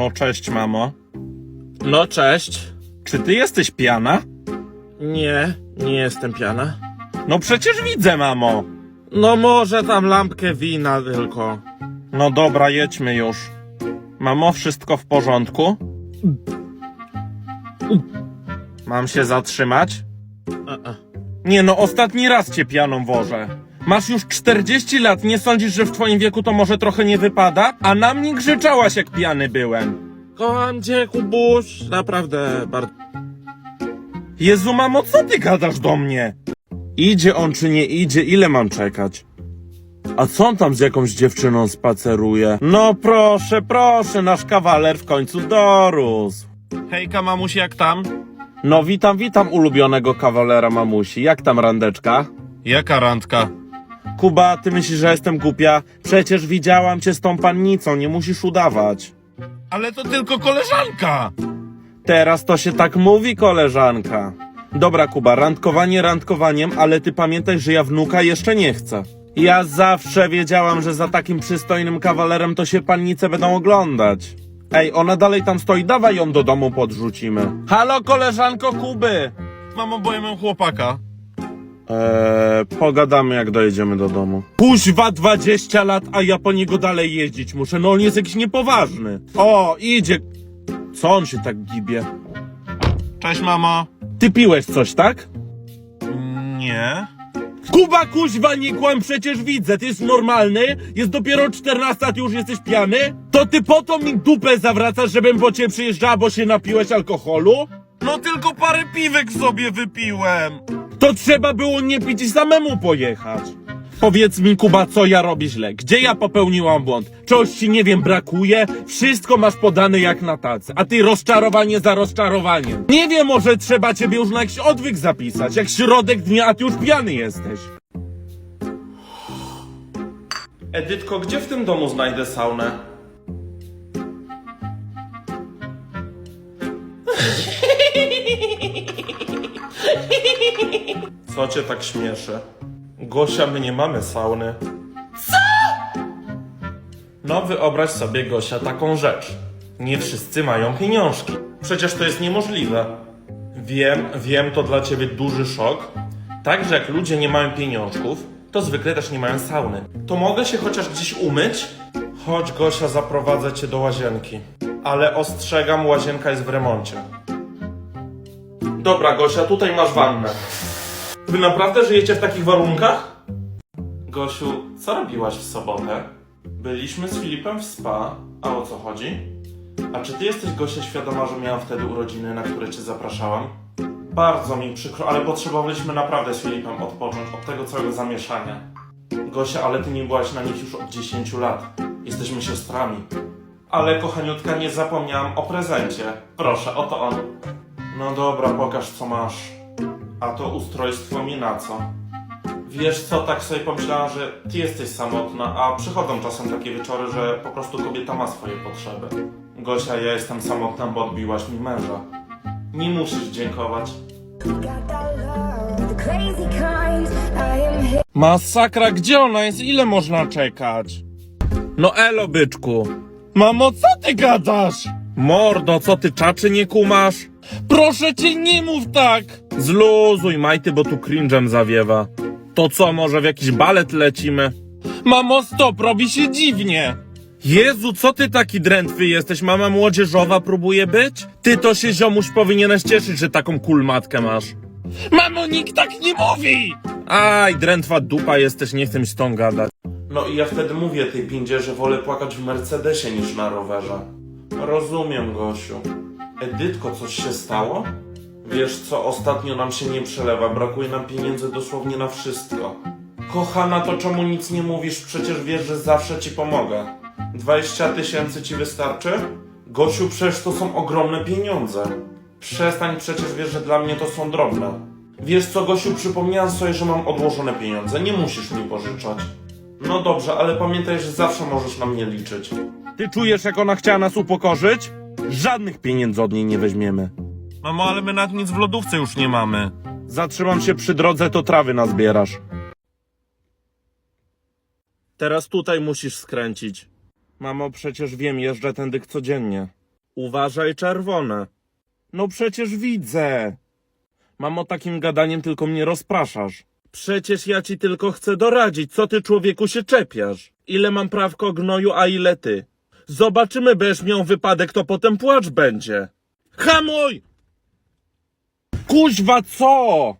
No cześć, mamo. No cześć. Czy ty jesteś piana? Nie, nie jestem piana. No przecież widzę, mamo. No może tam lampkę wina tylko. No dobra, jedźmy już. Mamo, wszystko w porządku? Mam się zatrzymać? Nie no, ostatni raz cię pianą wożę. Masz już 40 lat, nie sądzisz, że w twoim wieku to może trochę nie wypada? A na mnie grzeczałaś, jak pijany byłem. Kocham cię, Kubuś. Naprawdę bardzo. Jezu, mamo, co ty gadasz do mnie? Idzie on czy nie idzie, ile mam czekać? A co on tam z jakąś dziewczyną spaceruje? No proszę, proszę, nasz kawaler w końcu dorósł. Hejka, mamusi, jak tam? No witam, witam ulubionego kawalera mamusi. Jak tam randeczka? Jaka randka? Kuba, ty myślisz, że jestem głupia? Przecież widziałam cię z tą pannicą, nie musisz udawać. Ale to tylko koleżanka. Teraz to się tak mówi, koleżanka. Dobra, Kuba, randkowanie randkowaniem, ale ty pamiętaj, że ja wnuka jeszcze nie chcę. Ja zawsze wiedziałam, że za takim przystojnym kawalerem to się pannice będą oglądać. Ej, ona dalej tam stoi, dawaj ją do domu podrzucimy. Halo, koleżanko Kuby! Mamo, bo ja mam chłopaka. Eee, pogadamy jak dojedziemy do domu. Kuźwa 20 lat, a ja po niego dalej jeździć muszę, no on jest jakiś niepoważny. O, idzie. Co on się tak gibie? Cześć, mamo. Ty piłeś coś, tak? Nie. Kuba kuźwa nie kłam, przecież widzę, ty jest normalny, jest dopiero 14, a ty już jesteś pijany? To ty po to mi dupę zawracasz, żebym po ciebie przyjeżdżała, bo się napiłeś alkoholu? No tylko parę piwek sobie wypiłem. To trzeba było nie pić i samemu pojechać. Powiedz mi, Kuba, co ja robię źle? Gdzie ja popełniłam błąd? Czegoś ci, nie wiem, brakuje? Wszystko masz podane jak na tacy, a ty rozczarowanie za rozczarowaniem. Nie wiem, może trzeba ciebie już na jakiś odwyk zapisać, jak środek dnia, a ty już pijany jesteś. Edytko, gdzie w tym domu znajdę saunę? Co cię tak śmieszy? Gosia, my nie mamy sauny. Co? No wyobraź sobie, Gosia, taką rzecz. Nie wszyscy mają pieniążki. Przecież to jest niemożliwe. Wiem, wiem, to dla ciebie duży szok. Także jak ludzie nie mają pieniążków, to zwykle też nie mają sauny. To mogę się chociaż gdzieś umyć? Chodź, Gosia, zaprowadzę cię do łazienki. Ale ostrzegam, łazienka jest w remoncie. Dobra, Gosia, tutaj masz wannę. Wy naprawdę żyjecie w takich warunkach? Gosiu, co robiłaś w sobotę? Byliśmy z Filipem w spa. A o co chodzi? A czy ty jesteś, Gosia, świadoma, że miałam wtedy urodziny, na które cię zapraszałam? Bardzo mi przykro, ale potrzebowaliśmy naprawdę z Filipem odpocząć od tego całego zamieszania. Gosia, ale ty nie byłaś na nich już od 10 lat. Jesteśmy siostrami. Ale kochaniutka, nie zapomniałam o prezencie. Proszę, oto on. No dobra, pokaż co masz. A to ustrojstwo mi na co? Wiesz co, tak sobie pomyślałam, że ty jesteś samotna, a przychodzą czasem takie wieczory, że po prostu kobieta ma swoje potrzeby. Gosia, ja jestem samotna, bo odbiłaś mi męża. Nie musisz dziękować. Masakra, gdzie ona jest? Ile można czekać? No elo, byczku. Mamo, co ty gadasz? Mordo, co ty czaczy nie kumasz? Proszę cię, nie mów tak! Zluzuj, majty, bo tu cringe'em zawiewa. To co, może w jakiś balet lecimy? Mamo, stop, robi się dziwnie! Jezu, co ty taki drętwy jesteś? Mama młodzieżowa próbuje być? Ty to się ziomuś powinieneś cieszyć, że taką kulmatkę masz. Mamo, nikt tak nie mówi! Aj, drętwa dupa jesteś, nie chcę mi z tą gadać. No i ja wtedy mówię tej pindzie, że wolę płakać w Mercedesie niż na rowerze. Rozumiem, Gosiu. Edytko, coś się stało? Wiesz co, ostatnio nam się nie przelewa, brakuje nam pieniędzy dosłownie na wszystko. Kochana, to czemu nic nie mówisz? Przecież wiesz, że zawsze ci pomogę. 20 tysięcy ci wystarczy? Gosiu, przecież to są ogromne pieniądze. Przestań, przecież wiesz, że dla mnie to są drobne. Wiesz co, Gosiu, przypomniałam sobie, że mam odłożone pieniądze. Nie musisz mi pożyczać. No dobrze, ale pamiętaj, że zawsze możesz na mnie liczyć. Ty czujesz, jak ona chciała nas upokorzyć? Żadnych pieniędzy od niej nie weźmiemy. Mamo, ale my nawet nic w lodówce już nie mamy. Zatrzymam się przy drodze, to trawy nazbierasz. Teraz tutaj musisz skręcić. Mamo, przecież wiem, jeżdżę tędy codziennie. Uważaj czerwone. No przecież widzę. Mamo, takim gadaniem tylko mnie rozpraszasz. Przecież ja ci tylko chcę doradzić, co ty człowieku się czepiasz. Ile mam prawko gnoju, a ile ty. Zobaczymy, będziesz miał wypadek, to potem płacz będzie. Hamuj! Kuźwa, co?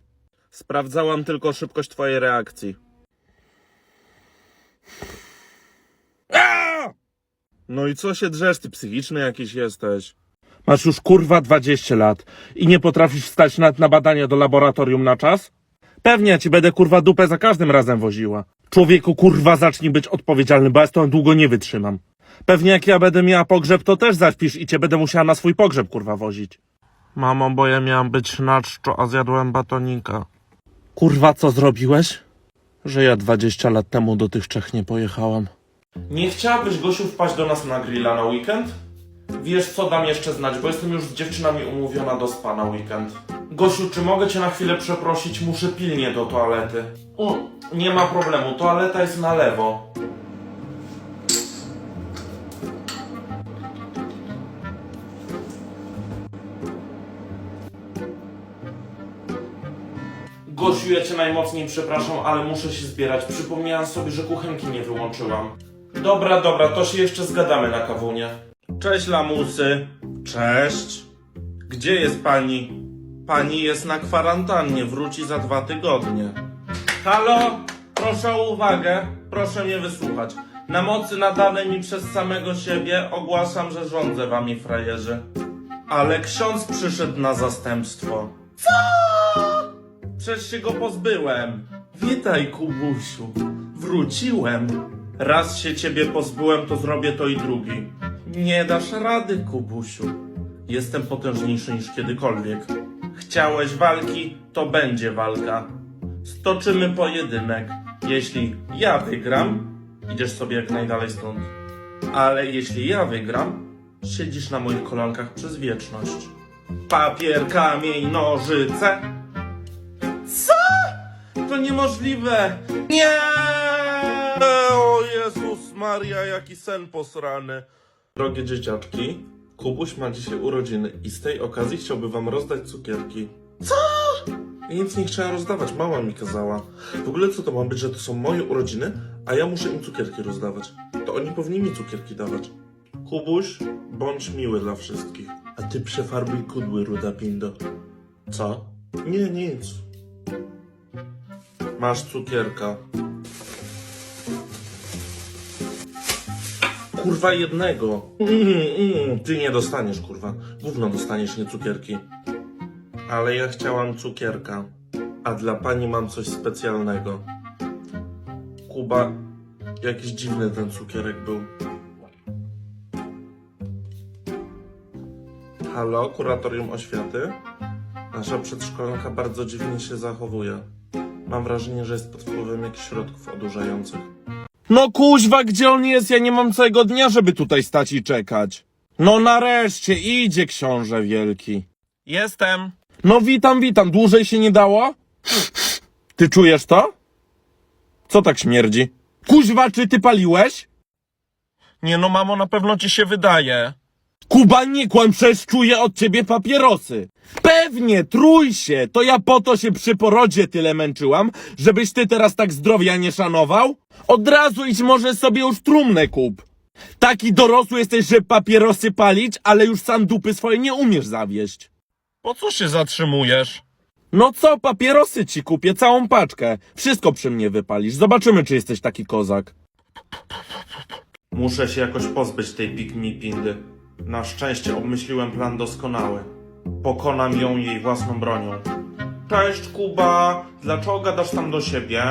Sprawdzałam tylko szybkość twojej reakcji. No i co się drzesz, ty psychiczny jakiś jesteś. Masz już kurwa 20 lat i nie potrafisz wstać nawet na badania do laboratorium na czas? Pewnie ja ci będę kurwa dupę za każdym razem woziła. Człowieku kurwa zacznij być odpowiedzialny, bo ja z tą długo nie wytrzymam. Pewnie jak ja będę miała pogrzeb, to też zaśpisz i cię będę musiała na swój pogrzeb kurwa wozić. Mamo, bo ja miałam być na czczo, a zjadłem batonika. Kurwa, co zrobiłeś? Że ja 20 lat temu do tych Czech nie pojechałam. Nie chciałabyś, Gosiu, wpaść do nas na grilla na weekend? Wiesz, co dam jeszcze znać, bo jestem już z dziewczynami umówiona do spa na weekend. Gosiu, czy mogę cię na chwilę przeprosić? Muszę pilnie do toalety. O, nie ma problemu, toaleta jest na lewo. Gosiu, ja cię najmocniej przepraszam, ale muszę się zbierać. Przypomniałam sobie, że kuchenki nie wyłączyłam. Dobra, dobra, to się jeszcze zgadamy na kawunie. Cześć, lamusy. Cześć. Gdzie jest pani? Pani jest na kwarantannie, wróci za dwa tygodnie. Halo? Proszę o uwagę, proszę mnie wysłuchać. Na mocy nadanej mi przez samego siebie ogłaszam, że rządzę wami, frajerzy. Ale ksiądz przyszedł na zastępstwo. Przecież się go pozbyłem. Witaj, Kubusiu. Wróciłem. Raz się ciebie pozbyłem, to zrobię to i drugi. Nie dasz rady, Kubusiu. Jestem potężniejszy niż kiedykolwiek. Chciałeś walki, to będzie walka. Stoczymy pojedynek. Jeśli ja wygram, idziesz sobie jak najdalej stąd. Ale jeśli ja wygram, siedzisz na moich kolankach przez wieczność. Papier, kamień, nożyce. To niemożliwe! Nie! O Jezus Maria, jaki sen posrany. Drogie dzieciaczki, Kubuś ma dzisiaj urodziny i z tej okazji chciałby wam rozdać cukierki. Co? Ja nic nie chciałem rozdawać, mama mi kazała. W ogóle co to ma być, że to są moje urodziny, a ja muszę im cukierki rozdawać? To oni powinni mi cukierki dawać. Kubuś, bądź miły dla wszystkich. A ty przefarbuj kudły, ruda pindo. Co? Nie, nic. Masz cukierka. Kurwa jednego. Mm, mm, ty nie dostaniesz, kurwa. Gówno dostaniesz, nie cukierki. Ale ja chciałam cukierka. A dla pani mam coś specjalnego. Kuba, jakiś dziwny ten cukierek był. Halo, kuratorium oświaty? Nasza przedszkolanka bardzo dziwnie się zachowuje. Mam wrażenie, że jest pod wpływem jakichś środków odurzających. No kuźwa, gdzie on jest? Ja nie mam całego dnia, żeby tutaj stać i czekać. No nareszcie, idzie książę wielki. Jestem. No witam, witam. Dłużej się nie dało? Ty czujesz to? Co tak śmierdzi? Kuźwa, czy ty paliłeś? Nie no, mamo, na pewno ci się wydaje. Kuba, nie kłam, przecież czuję od ciebie papierosy. Pewnie, trój się, to ja po to się przy porodzie tyle męczyłam, żebyś ty teraz tak zdrowia nie szanował? Od razu idź może sobie już trumnę kup. Taki dorosły jesteś, że papierosy palić, ale już sam dupy swoje nie umiesz zawieść. Po co się zatrzymujesz? No co, papierosy ci kupię, całą paczkę. Wszystko przy mnie wypalisz. Zobaczymy, czy jesteś taki kozak. Muszę się jakoś pozbyć tej pigmi pindy. Na szczęście obmyśliłem plan doskonały. Pokonam ją jej własną bronią. Cześć, Kuba. Dlaczego gadasz tam do siebie?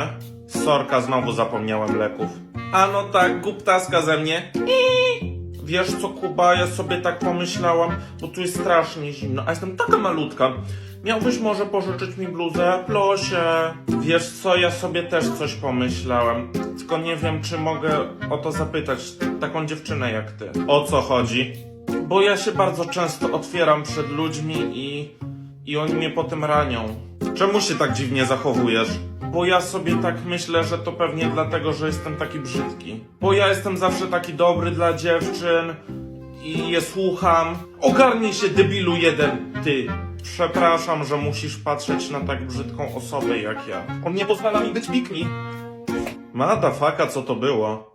Sorka, znowu zapomniałem leków. A no tak, głuptaska ze mnie. Iii. Wiesz co, Kuba, ja sobie tak pomyślałam, bo tu jest strasznie zimno, a jestem taka malutka. Miałbyś może pożyczyć mi bluzę? Plosie. Wiesz co, ja sobie też coś pomyślałem. Tylko nie wiem, czy mogę o to zapytać taką dziewczynę jak ty. O co chodzi? Bo ja się bardzo często otwieram przed ludźmi i... i oni mnie potem ranią. Czemu się tak dziwnie zachowujesz? Bo ja sobie tak myślę, że to pewnie dlatego, że jestem taki brzydki. Bo ja jestem zawsze taki dobry dla dziewczyn i je słucham. Ogarnij się, debilu jeden, ty. Przepraszam, że musisz patrzeć na tak brzydką osobę jak ja. On nie pozwala mi być pikmi. Mada faka, co to było?